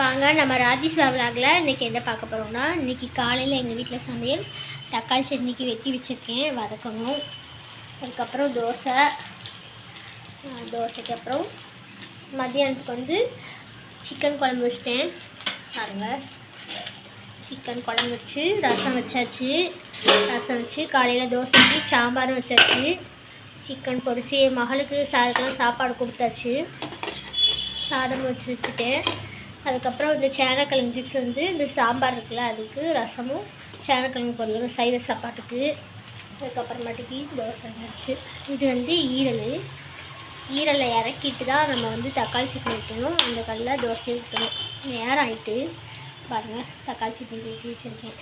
வாங்க நம்ம ராஜேஸ்வா விலாகில் இன்றைக்கி என்ன பார்க்க போகிறோம்னா இன்றைக்கி காலையில் எங்கள் வீட்டில் சமையல். தக்காளி சட்னிக்கு வெட்டி வச்சுருக்கேன் வதக்கணும். அதுக்கப்புறம் தோசை. தோசைக்கு அப்புறம் மதியானத்துக்கு வந்து சிக்கன் குழம்பு வச்சிட்டேன். பாருங்க. சிக்கன் குழம்பு வச்சு ரசம் வச்சாச்சு. ரசம் வச்சு காலையில் தோசைக்கு சாம்பாரும் வச்சாச்சு. சிக்கன் பொரிச்சு என் மகளுக்கு சாருக்கெல்லாம் சாப்பாடு கொடுத்தாச்சு. சாதம் வச்சு வச்சுட்டேன். அதுக்கப்புறம் இந்த சேனக்கிழங்குக்கு வந்து இந்த சாம்பார் இருக்குல்ல அதுக்கு ரசமும் சேனக்கிழங்கு பொரியலும் சைவ சாப்பாட்டுக்கு. அதுக்கப்புறமேட்டுக்கு தோசை வச்சு இது வந்து ஈரல். ஈரலை இறக்கிட்டு தான் நம்ம வந்து தக்காளி சட்னி வைக்கணும். அந்த கல்லில் தோசை ஊற்றணும் நேரம் ஆகிட்டு பாருங்கள் தக்காளி சட்னி ஊற்றி வச்சுருக்கேன்.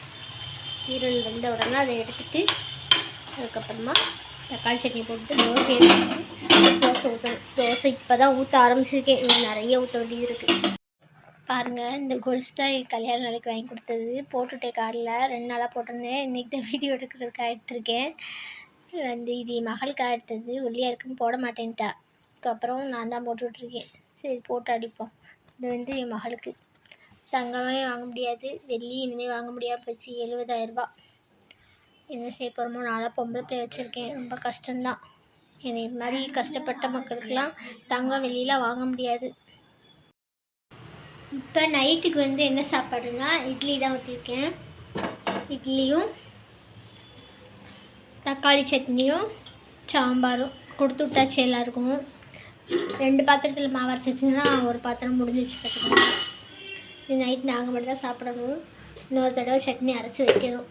ஈரல் வெந்த உடனே அதை எடுத்துட்டு அதுக்கப்புறமா தக்காளி சட்னி போட்டு தோசை எடுத்துட்டு தோசை ஊற்றணும் தோசை இப்போ தான் ஊற்ற ஆரம்பிச்சிருக்கேன். இன்னும் நிறைய ஊற்ற வேண்டியது இருக்குது பாருங்கள் இந்த கொலுசு தான் என் கல்யாண நாளைக்கு வாங்கி கொடுத்தது. போட்டுட்டேன் காலில் ரெண்டு நாளாக போட்டிருந்தேன் இன்றைக்கி தான் வீடியோ எடுக்கிறதுக்காக எடுத்திருக்கேன். வந்து இது என் மகளுக்காக எடுத்தது. ஒல்லியாக இருக்குன்னு போட மாட்டேன்ட்டா. அதுக்கப்புறம் நான் தான் போட்டுட்ருக்கேன் சரி போட்டு அடிப்போம். இது வந்து என் மகளுக்கு. தங்கமே வாங்க முடியாது. வெள்ளி இனிமேல் வாங்க முடியாமல் போச்சு. எழுபதாயிரரூபா என்ன செய்ய போகிறோமோ நாளாக பொம்பளை பிள்ளை வச்சுருக்கேன். ரொம்ப கஷ்டம்தான். என்னை இது மாதிரி கஷ்டப்பட்ட மக்களுக்கெல்லாம் தங்கம் வெளியெலாம் வாங்க முடியாது. இப்போ நைட்டுக்கு வந்து என்ன சாப்பாடுனா இட்லி தான் ஊற்றிருக்கேன் இட்லியும் தக்காளி சட்னியும் சாம்பாரும். கொடுத்து விட்டாச்சு எல்லாருக்கும். ரெண்டு பாத்திரத்தில் மாவு அரைச்சி வச்சுன்னா ஒரு பாத்திரம் முடிஞ்சிச்சு பார்த்துக்கோங்க இது நைட் நாங்கள் மட்டும் தான் சாப்பிடணும். இன்னொரு தடவை சட்னி அரைச்சி வைக்கணும்.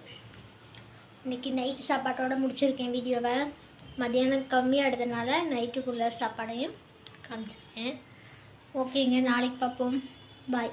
இன்றைக்கி நைட்டு சாப்பாட்டோட முடிச்சிருக்கேன் வீடியோவை. மதியானம் கம்மியாகிடுறதுனால நைட்டுக்குள்ளே நைட்டுக்குள்ள சாப்பாடையும் காமிச்சிருக்கேன். ஓகேங்க நாளைக்கு பார்ப்போம். Bye.